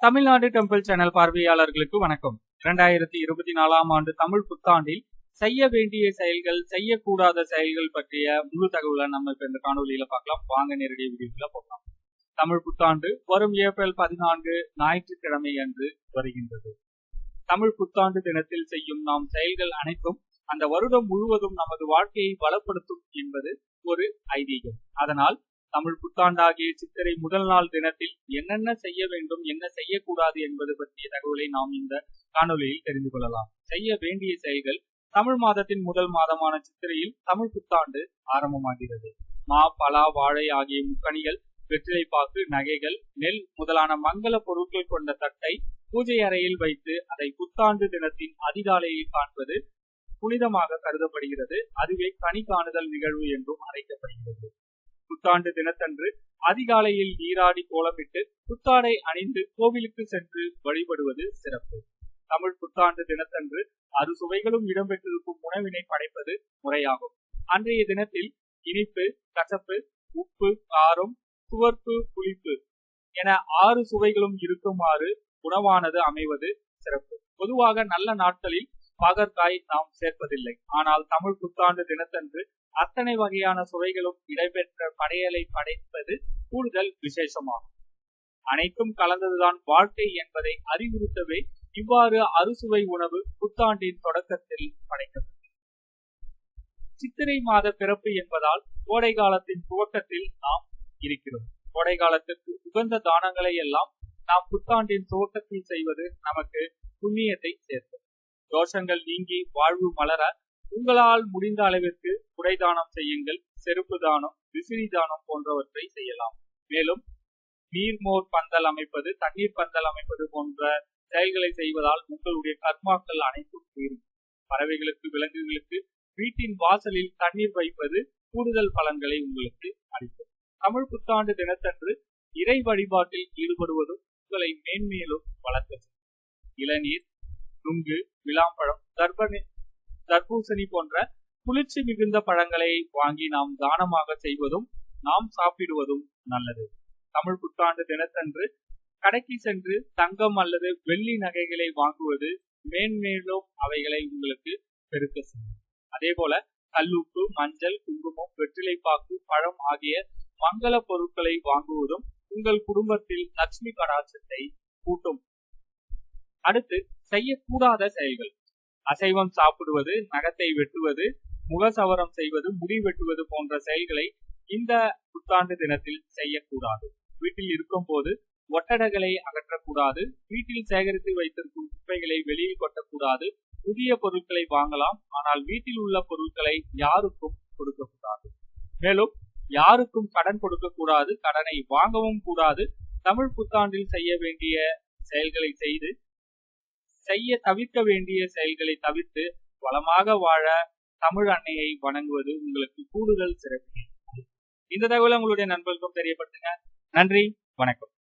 Tamil Nadu temple channel பார்வையாளர்களுக்கு வணக்கம். இரண்டாயிரத்தி இருபத்தி நாலாம் ஆண்டு தமிழ் புத்தாண்டில் செய்ய வேண்டிய செயல்கள் செய்யக்கூடாத செயல்கள் பற்றிய முழு தகவலை நம்ம இப்ப இந்த காணொலியில பார்க்கலாம். வாங்க நேரடிய வீடியோக்குள்ள போகலாம். தமிழ் புத்தாண்டு வரும் ஏப்ரல் பதினான்கு ஞாயிற்றுக்கிழமை அன்று வருகின்றது. தமிழ் புத்தாண்டு தினத்தில் செய்யும் நாம் செயல்கள் அனைத்தும் அந்த வருடம் முழுவதும் நமது வாழ்க்கையை பலப்படுத்தும் என்பது ஒரு ஐதீகம். அதனால் தமிழ் புத்தாண்டாகிய சித்திரை முதல் நாள் தினத்தில் என்னென்ன செய்ய வேண்டும் என்ன செய்யக்கூடாது என்பது பற்றிய தகவலை நாம் இந்த காணொலியில் தெரிந்து கொள்ளலாம். செய்ய வேண்டிய செயல்கள் தமிழ் மாதத்தின் முதல் மாதமான சித்திரையில் தமிழ் புத்தாண்டு ஆரம்பமாகிறது. மா பலா வாழை ஆகிய முக்கணிகள் வெற்றிலை பாக்கு நகைகள் நெல் முதலான மங்கள பொருட்கள் கொண்ட தட்டை பூஜை அறையில் வைத்து அதை புத்தாண்டு தினத்தின் அதிகாலையில் காண்பது புனிதமாக கருதப்படுகிறது. அதுவே கனி காணுதல் நிகழ்வு என்றும் அழைக்கப்படுகிறது. புத்தாண்டு தினத்தன்று அதிகாலையில் நீராடி கோலமிட்டு புத்தாடை அணிந்து கோவிலுக்கு சென்று வழிபடுவது சிறப்பு. தமிழ் புத்தாண்டு தினத்தன்று அறுசுவைகளும் இடம்பெற்றிருக்கும் உணவினை படைப்பது முறையாகும். அன்றைய தினத்தில் இனிப்பு கசப்பு உப்பு காரம் துவர்ப்பு புளிப்பு என ஆறு சுவைகளும் இருக்குமாறு உணவானது அமைவது சிறப்பு. பொதுவாக நல்ல நாட்களில் பாகற்காய் நாம் சேர்ப்பதில்லை. ஆனால் தமிழ் புத்தாண்டு தினத்தன்று அத்தனை வகையான சுவைகளும் இடம்பெற்ற படையலை படைப்பது கூடுதல் விசேஷமாகும். அனைத்தும் கலந்ததுதான் வாழ்க்கை என்பதை அறிவுறுத்தவே இவ்வாறு அறுசுவை உணவு புத்தாண்டின் தொடக்கத்தில் படைக்கப்பட்டது. சித்திரை மாத பிறப்பு என்பதால் கோடை காலத்தின் துவக்கத்தில் நாம் இருக்கிறோம். கோடை காலத்திற்கு உகந்த தானங்களை எல்லாம் நாம் புத்தாண்டின் துவக்கத்தில் செய்வது நமக்கு புண்ணியத்தை சேர்க்கும். தோஷங்கள் நீங்கி வாழ்வு மலர உங்களால் முடிந்த அளவிற்கு குடைதானம் செய்யுங்கள். செருப்பு தானம் விசிறி தானம் போன்றவற்றை செய்யலாம். மேலும் நீர்மோர் பந்தல் அமைப்பது தண்ணீர் பந்தல் அமைப்பது போன்ற செயல்களை செய்வதால் உங்களுடைய கர்மாக்கள் அனைத்தும் தீரும். பறவைகளுக்கு விலங்குகளுக்கு வீட்டின் வாசலில் தண்ணீர் வைப்பது கூடுதல் பலன்களை உங்களுக்கு அளிக்கும். தமிழ் புத்தாண்டு தினத்தன்று இறை வழிபாட்டில் ஈடுபடுவதும் உங்களை மேன்மேலும் வளர்க்க இளநீர் நுங்கு விளாம்பழம் தர்பனி தர்பூசணி போன்ற குளிர்ச்சி மிகுந்த பழங்களை வாங்கி நாம் தானமாக செய்வதும் நாம் சாப்பிடுவதும் நல்லது. தமிழ் புத்தாண்டு தினத்தன்று கடைக்கு சென்று தங்கம் அல்லது வெள்ளி நகைகளை வாங்குவது மேன்மேலும் அவைகளை உங்களுக்கு பெருக்க செய்யும். அதே போல கல்லூப்பு மஞ்சள் குங்குமம் வெற்றிலைப்பாக்கு பழம் ஆகிய மங்கள பொருட்களை வாங்குவதும் உங்கள் குடும்பத்தில் லட்சுமி கடாட்சத்தை கூட்டும். அடுத்து செய்யக்கூடாத செயல்கள். அசைவம் சாப்பிடுவது நகத்தை வெட்டுவது முகசவரம் செய்வது முடி வெட்டுவது போன்ற செயல்களை இந்த புத்தாண்டு தினத்தில் செய்யக்கூடாது. வீட்டில் இருக்கும் போது ஒட்டடைகளை அகற்றக்கூடாது வீட்டில் சேகரித்து வைத்திருக்கும் குப்பைகளை வெளியில் கொட்டக்கூடாது புதிய பொருட்களை வாங்கலாம் ஆனால் வீட்டில் உள்ள பொருட்களை யாருக்கும் கொடுக்கக்கூடாது. மேலும் யாருக்கும் கடன் கொடுக்கக்கூடாது கடனை வாங்கவும் கூடாது தமிழ் புத்தாண்டில் செய்ய வேண்டிய செயல்களை செய்து செய்ய தவிர்க்க வேண்டிய செயல்களை தவிர்த்து வளமாக வாழ தமிழ் அன்னையை வணங்குவது உங்களுக்கு கூடுதல் சிறப்பு. இந்த தகவலை உங்களுடைய நண்பர்களுக்கும் தெரியப்படுத்துங்க. நன்றி. வணக்கம்.